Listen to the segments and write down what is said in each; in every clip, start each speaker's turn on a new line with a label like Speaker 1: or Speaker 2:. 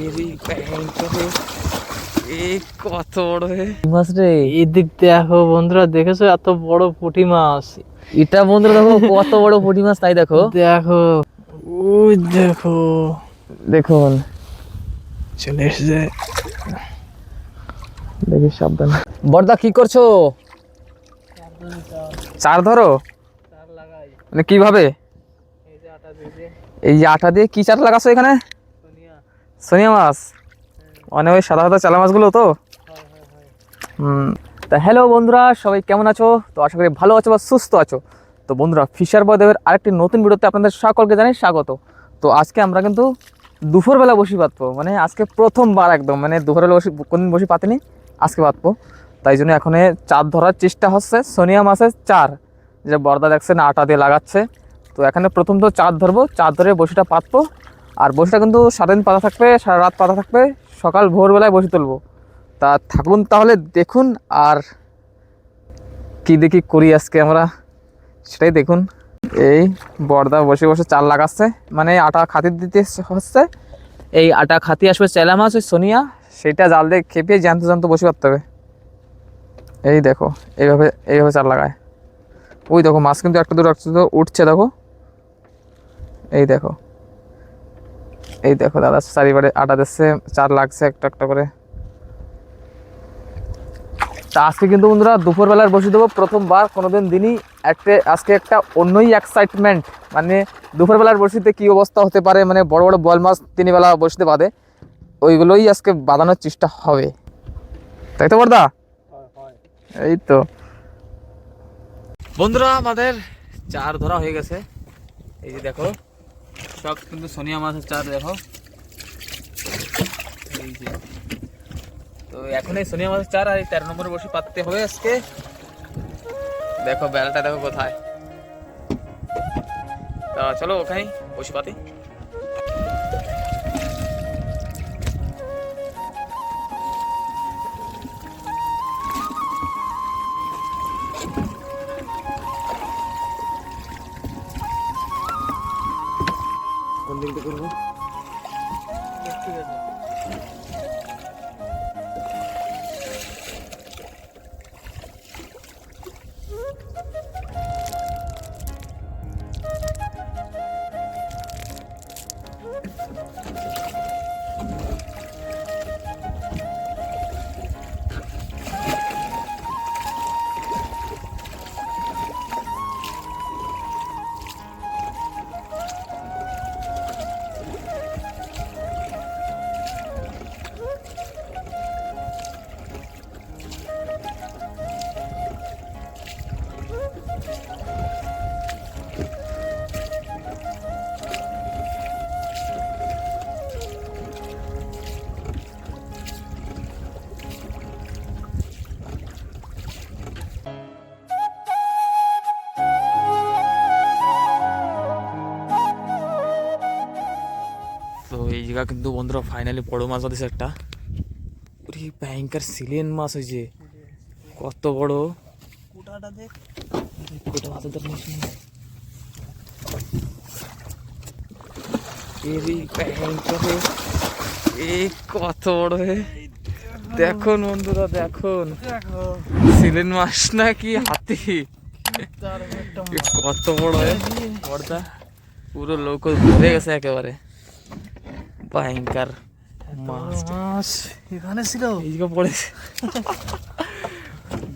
Speaker 1: এরই এ কত বড় হে।
Speaker 2: মাছ রে
Speaker 3: এদিক দেখো বন্ধুরা দেখেছ এত বড় পুঁটি মাছ?
Speaker 2: এটা বন্ধুরা দেখো কত বড় পুঁটি মাছ তাই দেখো।
Speaker 3: দেখো। ওই দেখো।
Speaker 2: দেখুন।
Speaker 3: চলে এসেছে।
Speaker 2: দেখি সাবধান। বর্দা কি করছ? চার ধরো? মানে কীভাবে? এই যে আটা দিয়ে কি চার লাগাছো এখানে? সোনিয়া মাছ? মানে ওই সাদা সাদা চালা মাছগুলো তো? তা হ্যালো বন্ধুরা, সবাই কেমন আছো? তো আশা করি ভালো আছো বা সুস্থ আছো। তো বন্ধুরা, ফিশার বয় দেবের আরেকটি নতুন ভিডিওতে আপনাদের সকলকে জানাই স্বাগত। তো আজকে আমরা কিন্তু দুপুরবেলা বসি পাতবো মানে আজকে প্রথমবার একদম মানে দুপুরবেলা বসি, কোনদিন বসি পাতিনি আজকে পাতবো তাই জন্য এখন চার ধরার চেষ্টা হচ্ছে, সোনিয়া মাছের চার। যে বর্দা দেখছে না আটা দিয়ে লাগাচ্ছে। তো এখানে প্রথম তো চার ধরবো, চার ধরে বসিটা পাতবো আর বসিটা কিন্তু সারাদিন পাতা থাকবে, সারা রাত পাতা থাকবে, সকাল ভোরবেলায় বসে তুলবো। তা থাকুন তাহলে, দেখুন আর কি দেখি করি আজকে আমরা, সেটাই দেখুন। এই বর্দা বসে বসে চাল লাগাচ্ছে মানে আটা খাতি দিতে হচ্ছে। এই আটা খাতি আসবে চেলা মাছ, ওই সোনিয়া, সেটা জাল দিয়ে খেপিয়ে জ্যান্ত জ্যান্ত বসে করতে হবে। এই দেখো, এইভাবে এইভাবে চাল লাগায়। ওই দেখো, মাছ কিন্তু একটা দুটো, একটা উঠছে, দেখো। এই দেখো। এই দেখো দাদা, চারিবারে আটা দিচ্ছে, চার লাগছে একটা একটা করে। তা আজকে কিন্তু বন্ধুরা দুপুরবেলার বসে দেবো, প্রথমবার, কোনোদিন দিনই, একটা, আজকে একটা অন্যই এক্সাইটমেন্ট মানে দুপুরবেলার বসিতে কি অবস্থা হতে পারে মানে বড় বড় বল মাছ তিনবেলা বসতে বাদে, ওইগুলোই আজকে বাঁধানোর চেষ্টা হবে। তাই তো বর্দা এই তো। বন্ধুরা, আমাদের চার ধরা হয়ে গেছে। এই যে দেখো সব কিন্তু সোনিয়া মাছের চার দেখো। তো এখন এই সোনিয়া মাছের চার আর এই তেরো নম্বরে বসে পাততে হবে আজকে। দেখো, বেলাটা দেখো কোথায়। তা চলো ওখানে বসে পাতি। জায়গা কিন্তু বন্ধুরা ফাইনালি বড় মাছ হতেছে একটা। ওরে ভয়ঙ্কর সিলিয়ন মাছ হয়েছে কত বড়।
Speaker 3: কুটাটা দেখ।
Speaker 2: কোটা মাছের দর নিস ভয়ঙ্কর এ কত বড় হে দেখুন বন্ধুরা দেখুন।
Speaker 3: দেখো।
Speaker 2: সিলিন মাছ নাকি হাতি। কত বড় হে বড়দা পুরো লোক ভরে গেছে একেবারে। ভয়ঙ্কর মাছ
Speaker 3: এখানে ছিল
Speaker 2: এইদিকে পড়েছে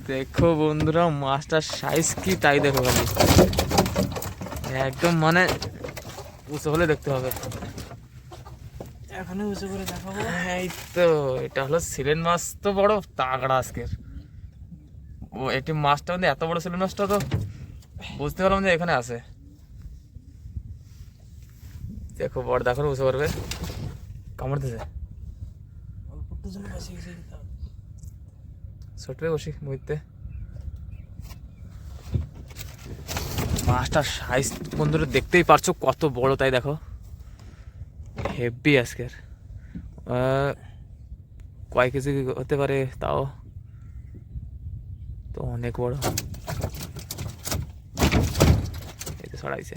Speaker 2: দেখো বন্ধুরা মাছটার সাইজ কি তাই দেখো খালি একদম মানে উঁচু হলে দেখতে হবে
Speaker 3: এখানে উঁচু করে দেখাবো।
Speaker 2: এই তো এটা হলো সিলেন মাছ তো বড় তাগড়া আজকের। ও এটি মাছটা মানে এত বড় সিলেন মাছটা তো বুঝতে পারলাম যে এখানে আছে। দেখো বড় দেখো উঁচু করবে। কামড় দিছে
Speaker 3: অল্প একটু জন্য বেশি গেছে দিতে
Speaker 2: ছোটবে বসি মুইতে। মাছটার সাইজ বন্ধুরা দেখতেই পারছ, কত বড় তাই দেখো। হেভি আজকের। কয় কেজি হতে পারে তাও তো অনেক বড়। এই তো ছড়াইছে।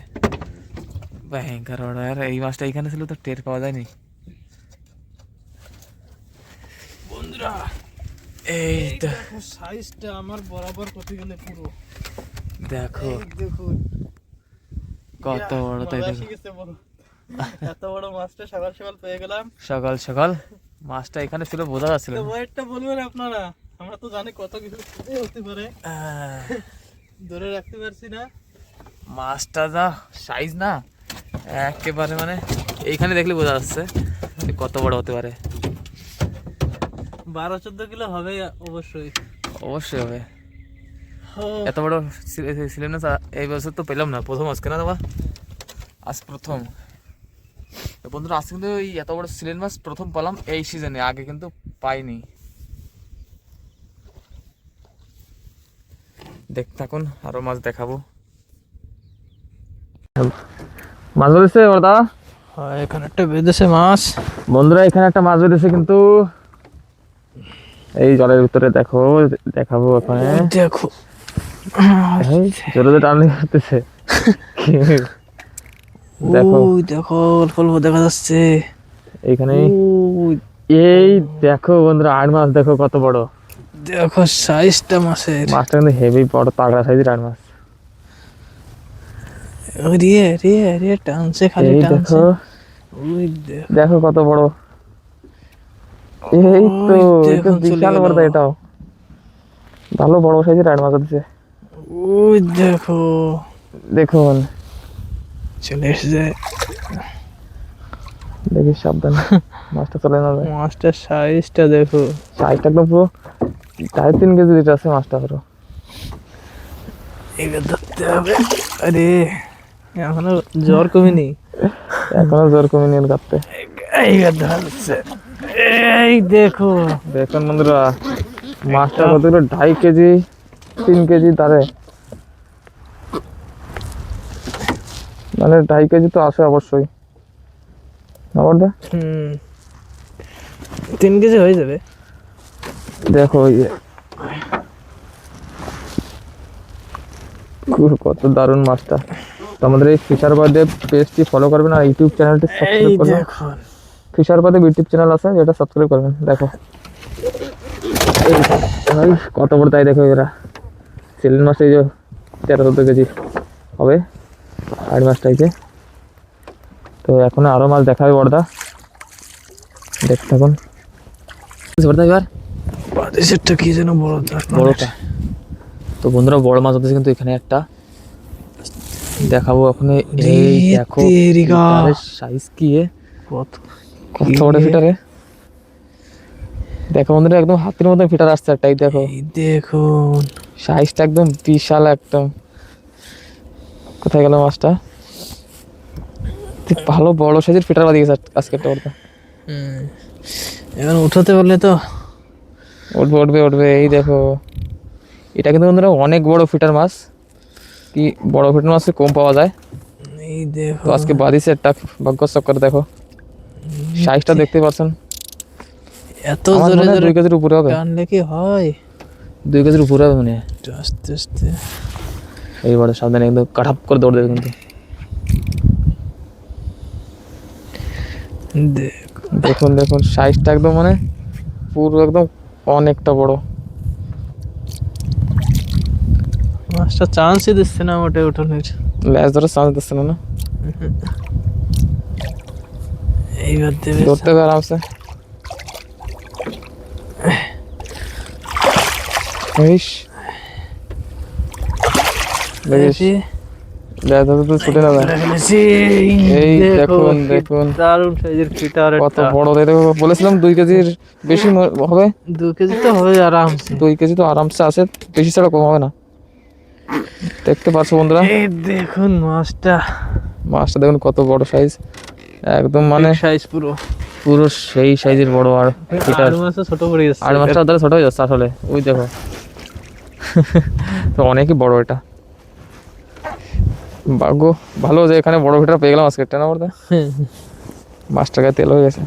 Speaker 2: ভয়ঙ্কর বড় আর এই মাছটা এখানে ছিল তো টের পাওয়া যায়নি।
Speaker 3: বন্ধুরা
Speaker 2: এই
Speaker 3: দেখো সাইজটা আমার বরাবর করতে গেলে পুরো।
Speaker 2: দেখো।
Speaker 3: দেখুন
Speaker 2: কত বড় তাই দেখো।
Speaker 3: এত বড় মাছটা সকাল সকাল পেয়ে গেলাম।
Speaker 2: সকাল সকাল। মাছটা এখানে ছিল বোঝা যাচ্ছিল।
Speaker 3: ওয়েটটা বলবেন আপনারা। আমরা তো জানি কত কিছু হতে পারে। ধরে রাখতে পারছি না।
Speaker 2: মাছটা যা সাইজ না একেবারে মানে এইখানে দেখলে বোঝা যাচ্ছে কত বড় হতে পারে।
Speaker 3: বারো চোদ্দ কিলো হবে অবশ্যই।
Speaker 2: অবশ্যই হবে।
Speaker 3: ও,
Speaker 2: এত বড় ছিলেন না এই বছর তো পেলাম না প্রথম আজকে না দাদা? আজ প্রথম। বন্ধুরা আজকে কিন্তু এই এত বড় সিলেন মাছ প্রথম পেলাম এই সিজনে আগে কিন্তু পাইনি। দেখতে থাকুন আরও মাছ দেখাবো। মাছ ধরেছে দাদা?
Speaker 3: এখানে একটা বেঁধেছে মাছ।
Speaker 2: বন্ধুরা এখানে একটা মাছ বেঁধেছে কিন্তু এই জলের ভিতরে দেখো দেখাবো ওখানে
Speaker 3: দেখো।
Speaker 2: এই জোরে টানলে করতেছে দেখো।
Speaker 3: দেখো অল্প অল্প দেখা যাচ্ছে।
Speaker 2: এইখানে এই দেখো বন্ধুরা আট মাছ দেখো কত বড়।
Speaker 3: দেখো সাইজটা মাছের।
Speaker 2: মাছটা কিন্তু হেভি বড় তাগড়া সাইজের আট মাছ।
Speaker 3: রিয়ে রিয়ে রিয়ে টানছে খালি টানছে।
Speaker 2: দেখো।
Speaker 3: দেখো
Speaker 2: কত বড়। এই তো বিশাল বড় এটাও ভালো বড় সাইজের আট মাছ
Speaker 3: ওই দেখো।
Speaker 2: দেখুন।
Speaker 3: চলে এসেছে।
Speaker 2: দেখি সাবধানে। মাছটা চলে না যায়।
Speaker 3: মাছটার সাইজটা দেখো।
Speaker 2: সাইজটা একদম পুরো সাড়ে তিন কেজি দিতে আছে মাছটা পুরো।
Speaker 3: এবার ধরতে হবে। আরে এখনও জ্বর কমেনি?
Speaker 2: এখনও জোর কমে নিয়ে কাটতে
Speaker 3: এইবার ধরছে। এই দেখো।
Speaker 2: দেখুন বন্ধুরা মাছটা কতগুলো? ঢাই কেজি তিন কেজি তারে। মানে ঢাই কেজি তো অবশ্যই। আবার দে
Speaker 3: হুম। তিন কেজি হয়ে যাবে।
Speaker 2: দেখো ওই কত দারুণ মাছটা। আমাদের এই ফিশার বাদে পেজটি ফলো করবেন আর ইউটিউব চ্যানেলটি সাবস্ক্রাইব করবেন। ফিশার বাদে ইউটিউব চ্যানেল আছে যেটা সাবস্ক্রাইব করবেন দেখো। এই কত বড় তাই দেখো এরা। সিলেন মাছ এই যে তেরো চোদ্দ কেজি হবে আড় মাছটাইকে তো এখন আরও মাছ দেখাবে বড়দা। দেখতে থাকুন। বড়দা এবার?
Speaker 3: বাদেশেরটা কি যেন বড়
Speaker 2: বড়টা। তো বন্ধুরা বড় মাছ হচ্ছে কিন্তু এখানে একটা। দেখাবো এখন এই দেখো। সাইজ কি এ?
Speaker 3: কত
Speaker 2: কত বড় ফিটারে দেখো বন্ধুরা একদম হাতের মতন ফিটার আসছে একটা এই দেখো
Speaker 3: দেখুন
Speaker 2: সাইজটা একদম বিশাল একদম কোথায় গেল মাছটা ভালো বড় সাইজের ফিটার বাদি গেছে আজকে একটা
Speaker 3: হুম এখন উঠাতে পারলে তো
Speaker 2: উঠবে উঠবে উঠবে এই দেখো এটা কিন্তু বন্ধুরা অনেক বড় ফিটার মাছ কি বড় ফিটার মাছ কম পাওয়া যায়
Speaker 3: এই দেখো
Speaker 2: আজকে বাদিছে একটা ভাগ্য চক্কর দেখো সাইজটা দেখতে পাচ্ছেন।
Speaker 3: এত জোরে জোরে
Speaker 2: দুই কেজির উপরে হবে।
Speaker 3: টানলে কি হয়?
Speaker 2: দুই কেজির উপরে হবে মনে হয়।
Speaker 3: আস্তে আস্তে।
Speaker 2: এইবারে সাবধানে একদম কাঠাপ করে দৌড় দেবে কিন্তু।
Speaker 3: দেখো।
Speaker 2: দেখুন দেখুন সাইজটা একদম মানে পুরো একদম অনেকটা বড়।
Speaker 3: মাছটা চান্সই দিচ্ছে না ওটা উঠানোর।
Speaker 2: ল্যাস ধরে চান্স দিচ্ছে না না?
Speaker 3: এইবার দেবে
Speaker 2: ধরতে ইস দেখিস
Speaker 3: দেখি।
Speaker 2: ল্যাস ধরে তো ছুটে না যায়
Speaker 3: ধরে ফেলেছি।
Speaker 2: এই দেখুন, দেখুন।
Speaker 3: দারুণ সাইজের ফিটার
Speaker 2: কত বড় দেখো বলেছিলাম দুই কেজির বেশি হবে।
Speaker 3: কেজি তো হবে আরামসে।
Speaker 2: দুই কেজি তো আরামসে আছে বেশি ছাড়া কম হবে না। দেখতে পাচ্ছ বন্ধুরা।
Speaker 3: দেখুন মাছটা।
Speaker 2: মাছটা দেখুন কত বড় সাইজ একদম মানে
Speaker 3: সাইজ পুরো।
Speaker 2: পুরো সেই সাইজের বড় আর ফিটার
Speaker 3: আর ছোট পড়ে যাচ্ছে।
Speaker 2: আর মাছটা তাহলে ছোট হয়ে যাচ্ছে আসলে। ওই দেখো। তো অনেকই বড় এটা। ভাগ্য ভালো যে এখানে বড় ফিটার পেয়ে গেলাম আজকে না বলতে। মাছটা গায়ে তেল হয়ে গেছে।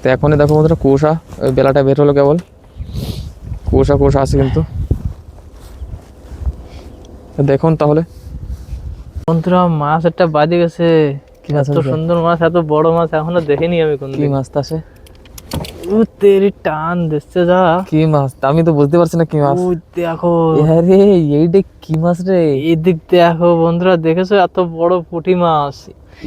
Speaker 2: তো এখনই দেখো বন্ধুরা কুয়াশা ওই বেলাটা বের হলো কেবল। কুয়াশা কুয়াশা আছে কিন্তু। দেখুন তাহলে।
Speaker 3: বন্ধুরা মাছ একটা বাজে গেছে।
Speaker 2: কি
Speaker 3: এত সুন্দর মাছ এত বড় মাছ এখনও দেখিনি আমি কোন
Speaker 2: কি মাছটা আছে
Speaker 3: ও তেরি টান দিচ্ছে যা।
Speaker 2: কি মাছ? আমি তো বুঝতে পারছি না কি মাছ।
Speaker 3: ওই দেখো।
Speaker 2: আরে এইটা কি মাছ রে?
Speaker 3: এদিক দেখো বন্ধুরা দেখেছ? এত বড় পুঁটি মাছ।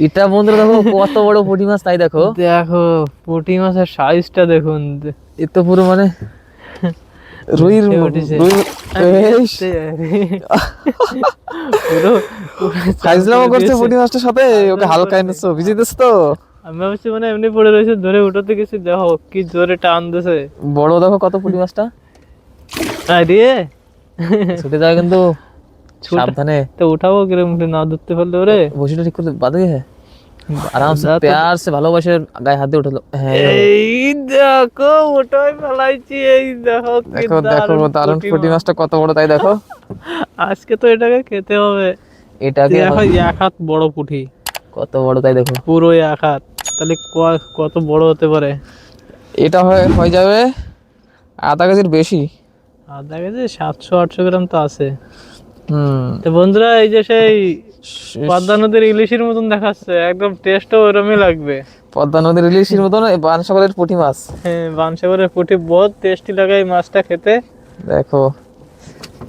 Speaker 2: এটা বন্ধুরা দেখো কত বড় পুঁটি মাছ তাই দেখো।
Speaker 3: দেখো পুঁটি মাছের সাইজটা দেখুন।
Speaker 2: এ তো পুরো মানে
Speaker 3: উঠেছে।
Speaker 2: রুই করছে পুঁটি মাছটার সাথে ওকে হালকা এনেছো তো?
Speaker 3: আমি ভাবছি মানে এমনি পড়ে রয়েছে ধরে উঠাতে গেছি দেখো কি জোরে টান দিছে।
Speaker 2: বড় দেখো কত পুঁটি মাছটা।
Speaker 3: আরে
Speaker 2: ছুটে যাবে কিন্তু সাবধানে।
Speaker 3: তো উঠাবো কিরম না ধরতে পারলে ওরে।
Speaker 2: বসিটা ঠিক করে বাদে হ্যাঁ আরাম প্যার সে ভালোবাসে গায়ে হাত দিয়ে উঠল। হ্যাঁ।
Speaker 3: এই দেখো ওটাই ফেলাইছি এই দেখো
Speaker 2: দেখো দেখো দারুণ
Speaker 3: পুঁটি
Speaker 2: পুঁটি মাছটা কত বড় তাই দেখো।
Speaker 3: আজকে তো এটাকে খেতে হবে।
Speaker 2: এটাকে
Speaker 3: দেখো এক হাত বড় পুঁটি।
Speaker 2: কত বড় তাই দেখো।
Speaker 3: পুরো এক হাত। তাহলে কত বড় হতে পারে?
Speaker 2: এটা হয় হয়ে যাবে আধা কেজির বেশি।
Speaker 3: আধা কেজি সাতশো আটশো গ্রাম তো আছে।
Speaker 2: হুম।
Speaker 3: তো বন্ধুরা এই যে সেই পদ্মা নদীর ইলিশের মতন দেখাচ্ছে একদম টেস্টও ওরমই লাগবে।
Speaker 2: পদ্মা নদীর ইলিশের মতন এই বানসাগরের পুঁটি মাছ।
Speaker 3: হ্যাঁ বানসাগরের পুঁটি বহুত টেস্টি লাগে এই মাছটা খেতে।
Speaker 2: দেখো।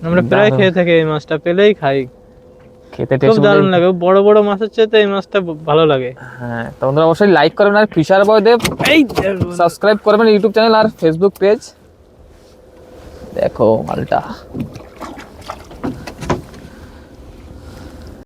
Speaker 3: আমরা প্রায় খেয়ে থাকি এই মাছটা পেলেই খাই।
Speaker 2: খেতে
Speaker 3: খুব দারুণ লাগে বড় বড় মাছের চেয়ে এই মাছটা ভালো লাগে।
Speaker 2: হ্যাঁ তো বন্ধুরা অবশ্যই লাইক করবেন আর ফিশার বয় দেব
Speaker 3: এই
Speaker 2: সাবস্ক্রাইব করবেন ইউটিউব চ্যানেল আর ফেসবুক পেজ দেখো মালটা।